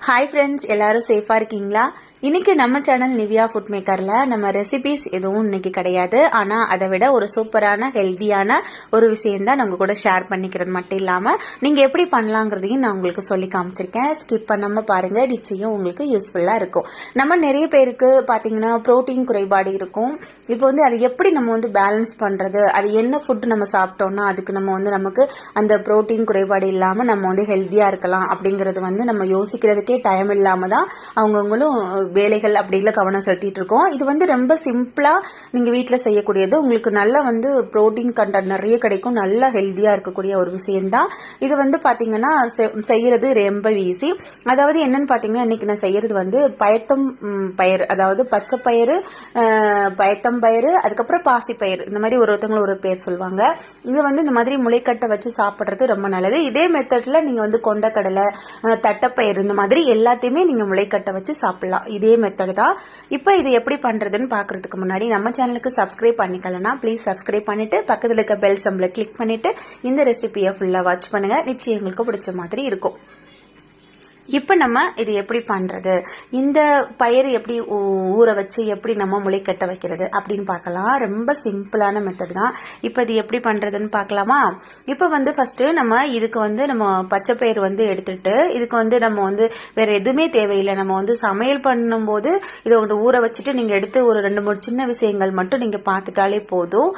Hi friends எல்லாரும் சேஃபாக இருக்கீங்களா? இன்னைக்கு நம்ம சேனல் நிவியா ஃபுட் மேக்கரில் நம்ம ரெசிபிஸ் எதுவும் இன்னைக்கு கிடையாது. ஆனால் அதை விட ஒரு சூப்பரான ஹெல்த்தியான ஒரு விஷயம் தான் நம்ம கூட ஷேர் பண்ணிக்கிறது மட்டும் இல்லாமல் நீங்கள் எப்படி பண்ணலாங்கிறதையும் நான் உங்களுக்கு சொல்லி காமிச்சிருக்கேன். ஸ்கிப் பண்ணாமல் பாருங்கள் நிச்சயம் உங்களுக்கு யூஸ்ஃபுல்லாக இருக்கும். நம்ம நிறைய பேருக்கு பார்த்தீங்கன்னா புரோட்டீன் குறைபாடு இருக்கும். இப்போ வந்து அது எப்படி நம்ம வந்து பேலன்ஸ் பண்ணுறது அது என்ன ஃபுட் நம்ம சாப்பிட்டோம்னா அதுக்கு நம்ம வந்து நமக்கு அந்த புரோட்டீன் குறைபாடு இல்லாமல் நம்ம வந்து ஹெல்த்தியாக இருக்கலாம் அப்படிங்கிறது வந்து நம்ம யோசிக்கிறது பண்ணுறதுக்கே டைம் இல்லாமல் தான் அவங்கவுங்களும் வேலைகள் அப்படில கவனம் செலுத்திட்டு இருக்கோம் இது வந்து ரொம்ப சிம்பிளாக நீங்கள் வீட்டில் செய்யக்கூடியது. உங்களுக்கு நல்ல வந்து புரோட்டீன் கண்டென்ட் நிறைய கிடைக்கும். நல்லா ஹெல்த்தியாக இருக்கக்கூடிய ஒரு விஷயம்தான். இது வந்து பார்த்தீங்கன்னா செய்யறது ரொம்ப ஈஸி அதாவது என்னன்னு பார்த்தீங்கன்னா இன்னைக்கு நான் செய்யறது வந்து பயத்தம் பயிர் அதாவது பச்சை பயிறு பயத்தம் பயிறு அதுக்கப்புறம் பாசி பயிர் இந்த மாதிரி ஒரு ஒருத்தவங்களும் ஒரு பேர் சொல்லுவாங்க. இது வந்து இந்த மாதிரி முளைக்கட்டை வச்சு சாப்பிட்றது ரொம்ப நல்லது. இதே மெத்தட்ல நீங்க வந்து கொண்டக்கடலை தட்டப்பயிர் இந்த மாதிரி எல்லாத்தையுமே நீங்க முளைக்கட்டை வச்சு சாப்பிடலாம். இதே மெத்தட் தான். இப்போ இது எப்படி பண்றதுன்னு பாக்குறதுக்கு முன்னாடி நம்ம சேனலுக்கு சப்ஸ்கிரைப் பண்ணிக்கலனா ப்ளீஸ் சப்ஸ்கிரைப் பண்ணிட்டு பக்கத்தில் இருக்க பெல் சம்பள கிளிக் பண்ணிட்டு இந்த ரெசிபியை ஃபுல்லா வாட்ச் பண்ணுங்க. நிச்சயம் எங்களுக்கு பிடிச்ச மாதிரி இருக்கும். இப்போ நம்ம இது எப்படி பண்ணுறது இந்த பயிர் எப்படி ஊற வச்சு எப்படி நம்ம முளைக்கட்ட வைக்கிறது அப்படின்னு பார்க்கலாம். ரொம்ப சிம்பிளான மெத்தட் தான். இப்போ இது எப்படி பண்ணுறதுன்னு பார்க்கலாமா? இப்போ வந்து ஃபஸ்ட்டு நம்ம இதுக்கு வந்து நம்ம பச்சை பயிர் வந்து எடுத்துட்டு இதுக்கு வந்து நம்ம வந்து வேற எதுவுமே தேவையில்லை. நம்ம வந்து சமையல் பண்ணும்போது இதை ஒன்று ஊற வச்சுட்டு நீங்கள் எடுத்து ஒரு ரெண்டு மூணு சின்ன விஷயங்கள் மட்டும் நீங்கள் பார்த்துட்டாலே போதும்.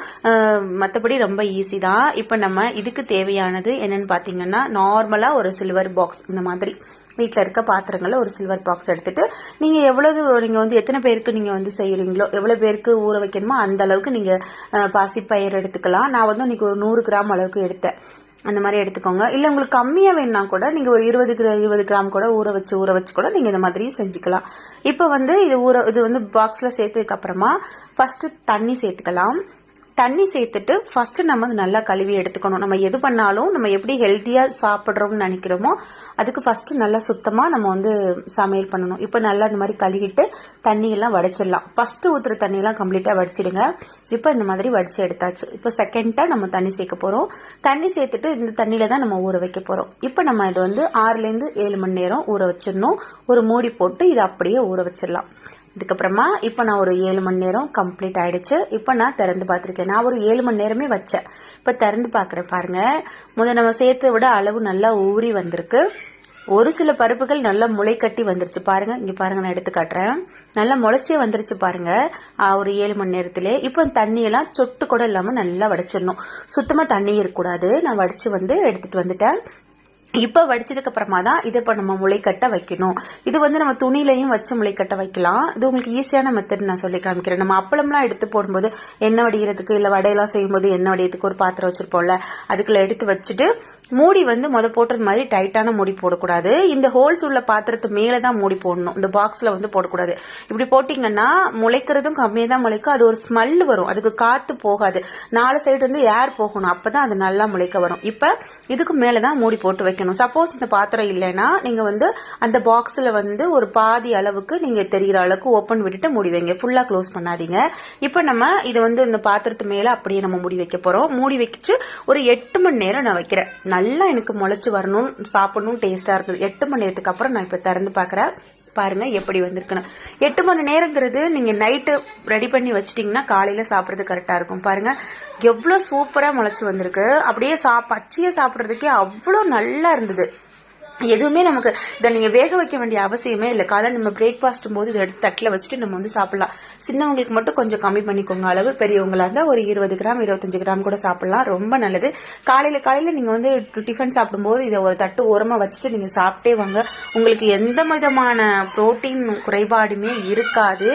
மற்றபடி ரொம்ப ஈஸி தான். இப்போ நம்ம இதுக்கு தேவையானது என்னன்னு பார்த்தீங்கன்னா நார்மலாக ஒரு சில்வர் பாக்ஸ் இந்த மாதிரி. வீட்டில் இருக்க பாத்திரங்களை ஒரு சில்வர் பாக்ஸ் எடுத்துகிட்டு நீங்கள் எவ்வளவு நீங்கள் வந்து எத்தனை பேருக்கு நீங்கள் வந்து செய்கிறீங்களோ எவ்வளோ பேருக்கு ஊற வைக்கணுமோ அந்த அளவுக்கு நீங்கள் பாசிப்பயிர் எடுத்துக்கலாம். நான் வந்து இன்றைக்கி ஒரு நூறு கிராம் அளவுக்கு எடுத்தேன். அந்த மாதிரி எடுத்துக்கோங்க. இல்லை உங்களுக்கு கம்மியாக வேணும்னா கூட நீங்கள் ஒரு இருபது இருபது கிராம் கூட ஊற வச்சு ஊற வச்சு கூட நீங்கள் இந்த மாதிரி செஞ்சுக்கலாம். இப்போ வந்து இது ஊற இது வந்து பாக்ஸில் சேர்த்ததுக்கு அப்புறமா தண்ணி சேர்த்துக்கலாம். தண்ணி சேர்த்துட்டு ஃபர்ஸ்ட் நம்ம நல்லா கழுவி எடுத்துக்கணும். நம்ம எது பண்ணாலும் நம்ம எப்படி ஹெல்த்தியா சாப்பிட்றோம்னு நினைக்கிறோமோ அதுக்கு ஃபர்ஸ்ட் நல்லா சுத்தமா நம்ம வந்து சமையல் பண்ணணும். இப்போ நல்லா இந்த மாதிரி கழுவிட்டு தண்ணி எல்லாம் வடிச்சிடலாம். ஃபர்ஸ்ட் ஊத்துற தண்ணி எல்லாம் கம்ப்ளீட்டா வடிச்சிடுங்க. இப்போ இந்த மாதிரி வடிச்சு எடுத்தாச்சு. இப்போ செகண்டா நம்ம தண்ணி சேர்க்க போறோம். தண்ணி சேர்த்துட்டு இந்த தண்ணியில தான் நம்ம ஊற வைக்க போறோம். இப்போ நம்ம இது வந்து ஆறுல இருந்து ஏழு மணி நேரம் ஊற வச்சிடணும். ஒரு மூடி போட்டு இதை அப்படியே ஊற வச்சிடலாம். இதுக்கப்புறமா இப்போ நான் ஒரு ஏழு மணி நேரம் கம்ப்ளீட் ஆயிடுச்சு. இப்போ நான் திறந்து பார்த்துருக்கேன். நான் ஒரு ஏழு மணி நேரமே வச்சேன். இப்போ திறந்து பார்க்குறேன் பாருங்கள் முதல் நம்ம சேர்த்து விட அளவு நல்லா ஊறி வந்திருக்கு. ஒரு சில பருப்புகள் நல்லா முளை கட்டி வந்துருச்சு பாருங்க. இங்க பாருங்க நான் எடுத்து காட்டுறேன். நல்லா முளைச்சே வந்துருச்சு பாருங்க. ஒரு ஏழு மணி நேரத்திலே. இப்போ தண்ணியெல்லாம் சொட்டு கூட இல்லாமல் நல்லா வடிச்சிடணும். சுத்தமாக தண்ணி இருக்கக்கூடாது. நான் வடிச்சு வந்து எடுத்துட்டு வந்துட்டேன். இப்ப வடிச்சதுக்கு அப்புறமா தான் இதை இப்போ நம்ம முளைக்கட்ட வைக்கணும். இது வந்து நம்ம துணிலையும் வச்சு முளைக்கட்ட வைக்கலாம். இது உங்களுக்கு ஈஸியான மெத்தட் நான் சொல்லி காமிக்கிறேன். நம்ம அப்பளம்லாம் எடுத்து போடும்போது எண்ணெய் வடிகிறதுக்கு இல்ல வடையெல்லாம் செய்யும்போது எண்ணெய் வடிகிறதுக்கு ஒரு பாத்திரம் வச்சிருப்போம்ல அதுக்குள்ள எடுத்து வச்சுட்டு மூடி வந்து முத போட்டது மாதிரி டைட்டான மூடி போடக்கூடாது. இந்த ஹோல்ஸ் உள்ள பாத்திரத்து மேலே தான் மூடி போடணும். இந்த பாக்ஸ்ல வந்து போடக்கூடாது. இப்படி போட்டீங்கன்னா முளைக்கிறதும் கம்மியாக தான் முளைக்கும். அது ஒரு ஸ்மெல் வரும். அதுக்கு காத்து போகாது. நாலு சைடு வந்து ஏர் போகணும். அப்பதான் அது நல்லா முளைக்க வரும். இப்ப இதுக்கு மேலே தான் மூடி போட்டு வைக்கணும். சப்போஸ் இந்த பாத்திரம் இல்லைன்னா நீங்க வந்து அந்த பாக்ஸ்ல வந்து ஒரு பாதி அளவுக்கு நீங்க தெரிகிற அளவுக்கு ஓப்பன் விட்டுட்டு மூடி வைங்க. ஃபுல்லா க்ளோஸ் பண்ணாதீங்க. இப்ப நம்ம இது வந்து இந்த பாத்திரத்து மேல அப்படியே நம்ம மூடி வைக்க போறோம். மூடி வச்சு ஒரு எட்டு மணி நேரம் நான் வைக்கிறேன். நல்லா எனக்கு முளைச்சி வரணும் சாப்பிடணும் டேஸ்டா இருக்குது எட்டு மணி நேரத்துக்கு அப்புறம் நான் இப்ப திறந்து பாக்குறேன். பாருங்க எப்படி வந்திருக்குன்னு. எட்டு மணி நேரங்கிறது நீங்க நைட்டு ரெடி பண்ணி வச்சிட்டீங்கன்னா காலையில சாப்பிடுறது கரெக்டா இருக்கும். பாருங்க எவ்வளவு சூப்பரா முளைச்சு வந்திருக்கு. அப்படியே சா பச்சையை சாப்பிடுறதுக்கே அவ்வளோ நல்லா இருந்தது. எதுவுமே நமக்கு இதை நீங்க வேக வைக்க வேண்டிய அவசியமே இல்லை. காலை நம்ம பிரேக்ஃபாஸ்ட் போது இதை எடுத்து தட்டில் வச்சுட்டு நம்ம வந்து சாப்பிடலாம். சின்னவங்களுக்கு மட்டும் கொஞ்சம் கம்மி பண்ணிக்கோங்க. அளவு பெரியவங்களா இருந்தால் ஒரு இருபது கிராம் இருபத்தஞ்சு கிராம் கூட சாப்பிடலாம். ரொம்ப நல்லது. காலையில காலையில நீங்க வந்து டிஃபன் சாப்பிடும்போது இதை ஒரு தட்டு ஓரமாக வச்சுட்டு நீங்க சாப்பிட்டே வாங்க. உங்களுக்கு எந்த விதமான புரோட்டீன் குறைபாடுமே இருக்காது.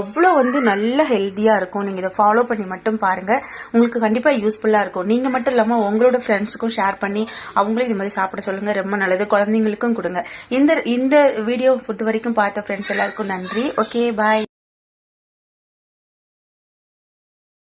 அவ்வளோ வந்து நல்ல ஹெல்த்தியா இருக்கும். நீங்க இதை ஃபாலோ பண்ணி மட்டும் பாருங்க. உங்களுக்கு கண்டிப்பாக யூஸ்ஃபுல்லாக இருக்கும். நீங்க மட்டும் இல்லாமல் உங்களோட ஃப்ரெண்ட்ஸுக்கும் ஷேர் பண்ணி அவங்களும் இது மாதிரி சாப்பிட சொல்லுங்க. ரொம்ப நல்லது. குழந்தைங்களுக்கும் கொடுங்க. இந்த இந்த வீடியோ பொறுத்த வரைக்கும் பார்த்த ஃப்ரெண்ட்ஸ் எல்லாருக்கும் நன்றி. Okay bye